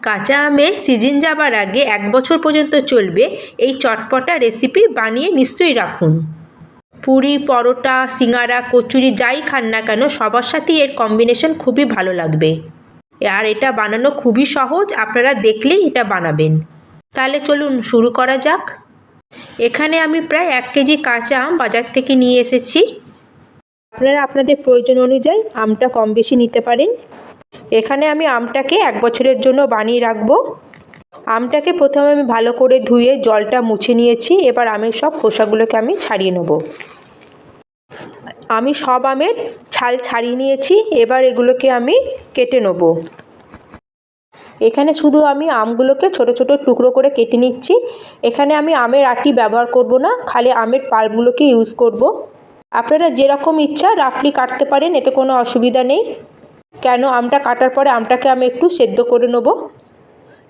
কাঁচা আমের সিজন যাবার আগে এক বছর পর্যন্ত চলবে এই চটপটা রেসিপি বানিয়ে নিশ্চয়ই রাখুন। পুরি, পরোটা সিঙাড়া কচুরি যাই খান না কেন সবার সাথেই এর কম্বিনেশন খুবই ভালো লাগবে। আর এটা বানানো খুবই সহজ, আপনারা দেখলেই এটা বানাবেন। তাহলে চলুন শুরু করা যাক। এখানে আমি প্রায় এক কেজি কাঁচা আম বাজার থেকে নিয়ে এসেছি। আপনারা আপনাদের প্রয়োজন অনুযায়ী আমটা কম বেশি নিতে পারেন। এখানে আমি আমটাকে এক বছরের জন্য বানিয়ে রাখব। আমটাকে প্রথমে আমি ভালো করে ধুয়ে জলটা মুছে নিয়েছি। এবার আমের সব খোসাগুলোকে আমি ছাড়িয়ে নেব। আমি সব আমের ছাল ছাড়িয়ে নিয়েছি। এবার এগুলোকে আমি কেটে নেব। এখানে শুধু আমি আমগুলোকে ছোট ছোট টুকরো করে কেটে নিচ্ছি। এখানে আমি আমের আটি ব্যবহার করব না। খালি আমের পাল্পগুলোকে ইউজ করব। আপনারা যেরকম ইচ্ছা রাফলি কাটতে পারেন, এতে কোনো অসুবিধা নেই। কেন আমটা কাটার পরে আমটাকে আমি একটু সেদ্ধ করে নেব?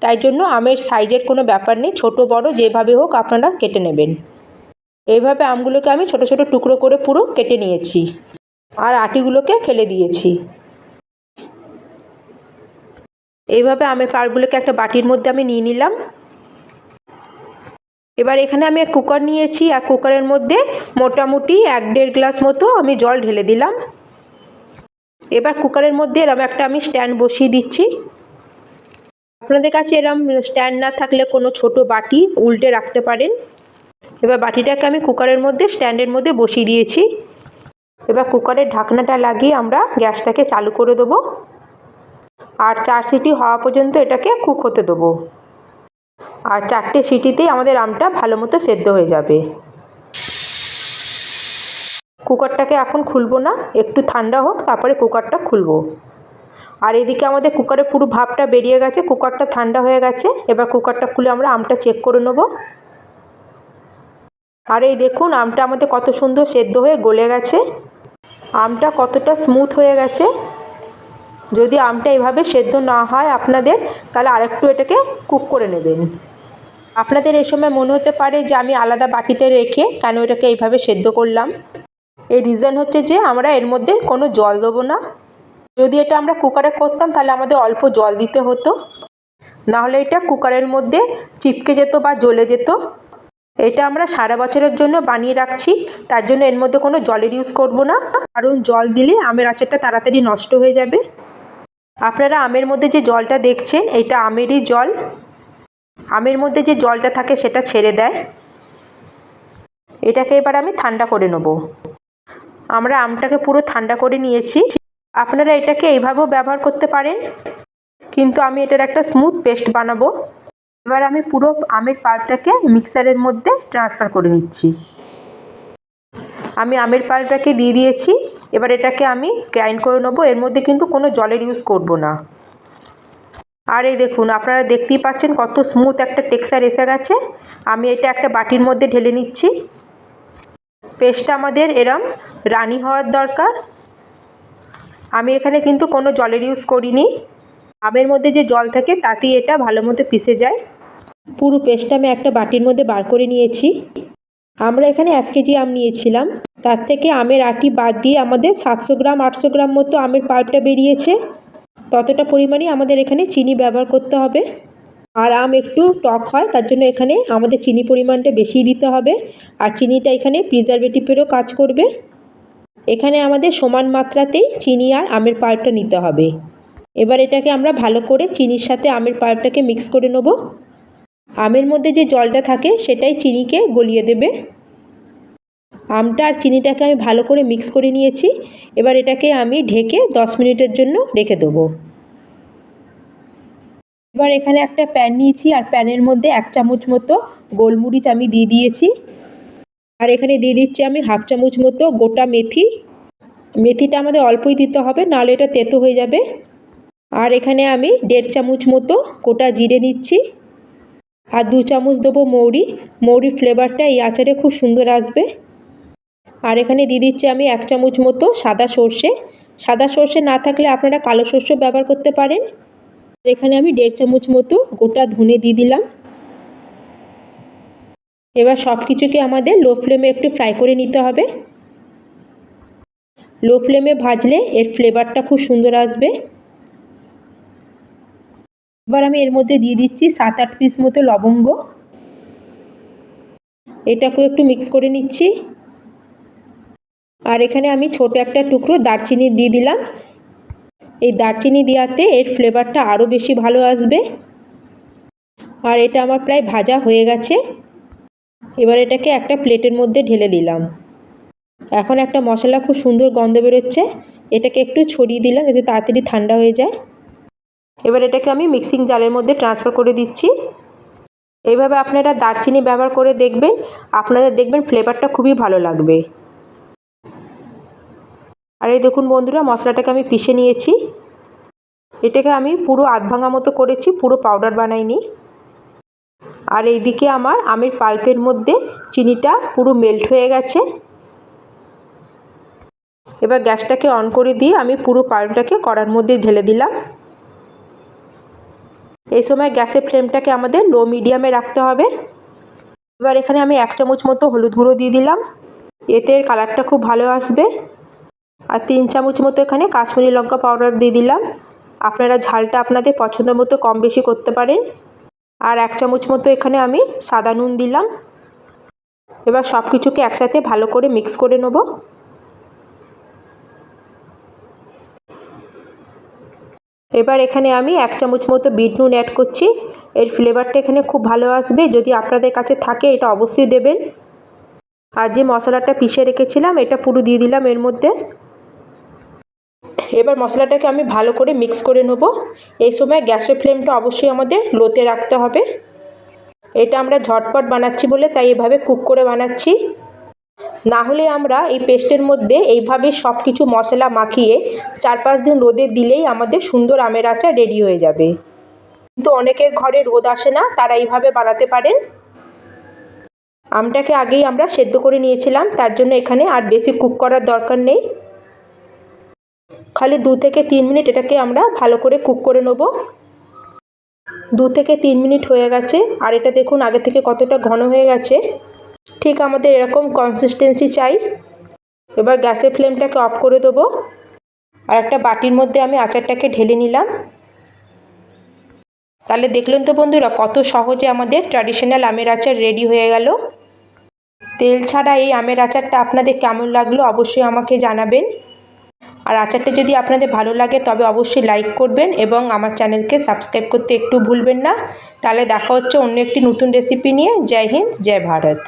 তাই জন্য আমের সাইজের কোনো ব্যাপার নেই, ছোট বড় যেভাবে হোক আপনারা কেটে নেবেন। এইভাবে আমগুলোকে আমি ছোট ছোট টুকরো করে পুরো কেটে নিয়েছি আর আটিগুলোকে ফেলে দিয়েছি। এইভাবে আমের পাড়গুলোকে একটা বাটির মধ্যে আমি নিয়ে নিলাম। এবার এখানে আমি এক কুকার নিয়েছি আর কুকারের মধ্যে মোটামুটি এক দেড় গ্লাস মতো আমি জল ঢেলে দিলাম। এবার কুকারের মধ্যে এরম একটা আমি স্ট্যান্ড বসিয়ে দিচ্ছি। আপনাদের কাছে এরম স্ট্যান্ড না থাকলে কোনো ছোট বাটি উল্টে রাখতে পারেন। এবার বাটিটাকে আমি কুকারের মধ্যে, স্ট্যান্ডের মধ্যে বসিয়ে দিয়েছি। এবার কুকারের ঢাকনাটা লাগিয়ে আমরা গ্যাসটাকে চালু করে দেবো। আর চার সিটি হওয়া পর্যন্ত এটাকে কুক হতে দেবো। আর চারটে সিটিতেই আমাদের আমটা ভালো মতো সেদ্ধ হয়ে যাবে। কুকারটাকে এখন খুলবো না, একটু ঠান্ডা হোক, তারপরে কুকারটা খুলবো। আর এদিকে আমাদের কুকারে পুরো ভাপটা বেরিয়ে গেছে, কুকারটা ঠান্ডা হয়ে গেছে, এবার কুকারটা খুলে আমরা আমটা চেক করে নেব। আর এই দেখুন, আমটা আমাদের কত সুন্দর সেদ্ধ হয়ে গলে গেছে। আমটা কতটা স্মুথ হয়ে গেছে। যদি আমটা এভাবে সেদ্ধ না হয় আপনাদের, তাহলে আরেকটু এটাকে কুক করে নেবেন। আপনাদের এই সময় মনে হতে পারে যে আমি আলাদা বাটিতে রেখে কেন এটাকে এইভাবে সেদ্ধ করলাম। এই রিজন হচ্ছে যে আমরা এর মধ্যে কোনো জল দেবো না। যদি এটা আমরা কুকারে করতাম, তাহলে আমাদের অল্প জল দিতে হতো। নাহলে এটা কুকারের মধ্যে চিপকে যেত বা জ্বলে যেত। এটা আমরা সারা বছরের জন্য বানিয়ে রাখছি। তার জন্য এর মধ্যে কোনো জলের ইউজ করব না। কারণ জল দিলে আমের আচারটা তাড়াতাড়ি নষ্ট হয়ে যাবে। আপনারা আমের মধ্যে যে জলটা দেখছেন, এটা আমেরই জল। আমের মধ্যে যে জলটা থাকে, সেটা ছেড়ে দেয়। এটাকে এবার আমি ঠান্ডা করে নেব। আমরা আমটাকে পুরো ঠান্ডা করে নিয়েছি। আপনারা এটাকে এইভাবেও ব্যবহার করতে পারেন। কিন্তু আমি এটার একটা স্মুথ পেস্ট বানাবো। এবার আমি পুরো আমের পাল্পটাকে মিক্সারের মধ্যে ট্রান্সফার করে নিচ্ছি। আমি আমের পাল্পটাকে দিয়ে দিয়েছি। এবার এটাকে আমি গ্রাইন্ড করে নেব। এর মধ্যে কিন্তু কোনো জলের ইউজ করব না। আর এই দেখুন, আপনারা দেখতেই পাচ্ছেন কত স্মুথ একটা টেক্সচার এসে গেছে। আমি এটা একটা বাটির মধ্যে ঢেলে নিচ্ছি। পেস্টটা আমাদের এরম রানি হওয়ার দরকার। আমি এখানে কিন্তু কোনো জলের ইউজ করিনি। আমের মধ্যে যে জল থাকে তাতেই এটা ভালো মতো পিষে যায়। পুরো পেস্টটা আমি একটা বাটির মধ্যে বার করে নিয়েছি। আমরা এখানে এক কেজি আম নিয়েছিলাম। তার থেকে আমের আটি বাদ দিয়ে আমাদের সাতশো গ্রাম, আটশো গ্রাম মতো আমের পাল্পটা বেরিয়েছে। ততটা পরিমাণে আমাদের এখানে চিনি ব্যবহার করতে হবে। আর আম একটু টক হয়, তার জন্য এখানে আমাদের চিনি পরিমাণটা বেশি দিতে হবে। আর চিনিটা এখানে প্রিজারভেটিভেরও কাজ করবে। এখানে আমাদের সমান মাত্রাতেই চিনি আর আমের পাল্পটা নিতে হবে। এবার এটাকে আমরা ভালো করে চিনির সাথে আমের পাল্পটাকে মিক্স করে নেব। আমের মধ্যে যে জলটা থাকে, সেটাই চিনিকে গলিয়ে দেবে। আমটা আর চিনিটাকে আমি ভালো করে মিক্স করে নিয়েছি। এবার এটাকে আমি ঢেকে দশ মিনিটের জন্য রেখে দেবো। এবার এখানে একটা প্যান নিয়েছি আর প্যানের মধ্যে এক চামচ মতো গোলমরিচ আমি দিয়ে দিয়েছি। আর এখানে দিয়ে দিচ্ছি আমি হাফ চামচ মতো গোটা মেথি। মেথিটা আমাদের অল্পই দিতে হবে, নাহলে এটা তেতো হয়ে যাবে। আর এখানে আমি দেড় চামচ মতো গোটা জিরে নিচ্ছি। আর দু চামচ দেবো মৌরি। মৌরির ফ্লেভারটা এই আচারে খুব সুন্দর আসবে। আর এখানে দিয়ে দিচ্ছি আমি এক চামচ মতো সাদা সর্ষে। সাদা সর্ষে না থাকলে আপনারা কালো সর্ষ ব্যবহার করতে পারেন। এখানে আমি দেড় চামচ মতো গোটা ধনে দিয়ে দিলাম। এবার সব কিছুকে আমাদের লো ফ্লেমে একটু ফ্রাই করে নিতে হবে। লো ফ্লেমে ভাজলে এর ফ্লেভারটা খুব সুন্দর আসবে। এবার আমি এর মধ্যে দিয়ে দিচ্ছি সাত আট পিস মতো লবঙ্গ। এটাকেও একটু মিক্স করে নিচ্ছি। আর এখানে আমি ছোট একটা টুকরো দারচিনি দিয়ে দিলাম। এই দারচিনি দেওয়াতে এর ফ্লেভারটা আরও বেশি ভালো আসবে। আর এটা আমার প্রায় ভাজা হয়ে গেছে। এবার এটাকে একটা প্লেটের মধ্যে ঢেলে দিলাম। এখন একটা মশলা খুব সুন্দর গন্ধ বেরোচ্ছে। এটাকে একটু ছড়িয়ে দিলাম যাতে তাড়াতাড়ি ঠান্ডা হয়ে যায়। এবার এটাকে আমি মিক্সিং জালের মধ্যে ট্রান্সফার করে দিচ্ছি। এইভাবে আপনারা দারচিনি ব্যবহার করে দেখবেন। আপনাদের দেখবেন ফ্লেভারটা খুবই ভালো লাগবে। আর এই দেখুন বন্ধুরা, মশলাটাকে আমি পিষে নিয়েছি। এটাকে আমি পুরো আধ ভাঙা মতো করেছি, পুরো পাউডার বানাইনি। আর এইদিকে আমার আমের পাল্পের মধ্যে চিনিটা পুরো মেল্ট হয়ে গেছে। এবার গ্যাসটাকে অন করে দিয়ে আমি পুরো পাল্পটাকে কড়ার মধ্যে ঢেলে দিলাম। এই সময় গ্যাসের ফ্লেমটাকে আমাদের লো মিডিয়ামে রাখতে হবে। এবার এখানে আমি এক চামচ মতো হলুদ গুঁড়ো দিয়ে দিলাম। এতে কালারটা খুব ভালো আসবে। আর তিন চামচ মতো এখানে কাশ্মীরি লঙ্কা পাউডার দিয়ে দিলাম। আপনারা ঝালটা আপনাদের পছন্দ মতো কম বেশি করতে পারেন। আর এক চামচ মতো এখানে আমি সাদা নুন দিলাম। এবার সব কিছুকে একসাথে ভালো করে মিক্স করে নেব। এবার এখানে আমি এক চামচ মতো বিট নুন অ্যাড করছি। এর ফ্লেভারটা এখানে খুব ভালো আসবে। যদি আপনাদের কাছে থাকে, এটা অবশ্যই দেবেন। আর যে মশলাটা পিষে রেখেছিলাম, এটা পুরো দিয়ে দিলাম এর মধ্যে। এবার মশলাটাকে আমি ভালো করে মিক্স করে নেব। এই সময় গ্যাসের ফ্লেমটা অবশ্যই আমাদের লোতে রাখতে হবে। এটা আমরা ঝটপট বানাচ্ছি বলে তাই এভাবে কুক করে বানাচ্ছি। না হলে আমরা এই পেস্টের মধ্যে এইভাবে সব কিছু মশলা মাখিয়ে চার পাঁচ দিন রোদে দিলেই আমাদের সুন্দর আমের আচার রেডি হয়ে যাবে। কিন্তু অনেকের ঘরে রোদ আসে না, তারা এইভাবে বানাতে পারেন। আমটাকে আগেই আমরা সেদ্ধ করে নিয়েছিলাম, তার জন্য এখানে আর বেশি কুক করার দরকার নেই। খালি দু থেকে তিন মিনিট এটাকে আমরা ভালো করে কুক করে নেব। দু থেকে তিন মিনিট হয়ে গেছে, আর এটা দেখুন আগে থেকে কতটা ঘন হয়ে গেছে। ঠিক আমাদের এরকম কনসিস্টেন্সি চাই। এবার গ্যাসের ফ্লেমটাকে অফ করে দেবো। আর একটা বাটির মধ্যে আমি আচারটাকে ঢেলে নিলাম। তাহলে দেখলেন তো বন্ধুরা, কত সহজে আমাদের ট্র্যাডিশনাল আমের আচার রেডি হয়ে গেল। তেল ছাড়া এই আমের আচারটা আপনাদের কেমন লাগল অবশ্যই আমাকে জানাবেন। আর আচারটা যদি আপনাদের ভালো লাগে, তবে অবশ্যই লাইক করবেন এবং আমার চ্যানেলকে সাবস্ক্রাইব করতে একটু ভুলবেন না। তাহলে দেখা হচ্ছে অন্য একটি নতুন রেসিপি নিয়ে। জয় হিন্দ, জয় ভারত।